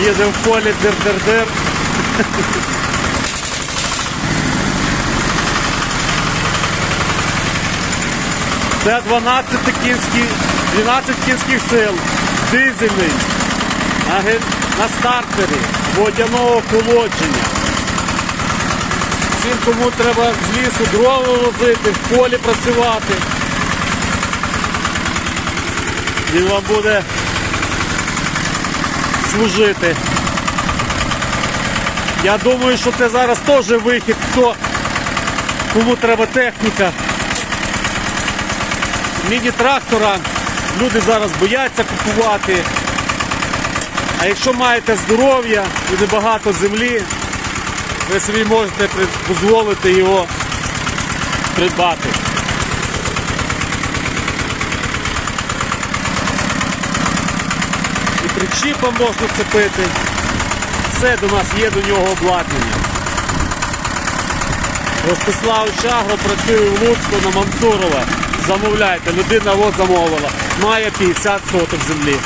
Їдемо в полі дир-дир-дир. Це 12 кінських, 12 кінських сил, дизельний, на, стартері, водяного охолодження. Всім, кому треба з лісу дрова возити, в полі працювати. Він вам буде служити. Я думаю, що це зараз теж вихід, хто, кому треба техніка. Міні-трактора люди зараз бояться купувати. А якщо маєте здоров'я і небагато землі, ви собі можете дозволити його придбати. І причіпом можна цепити. Все до нас є до нього обладнання. Ростислав Чагро працює в Луцьку на Мансурова. Замовляйте, людина от замовила. Має 50 соток землі.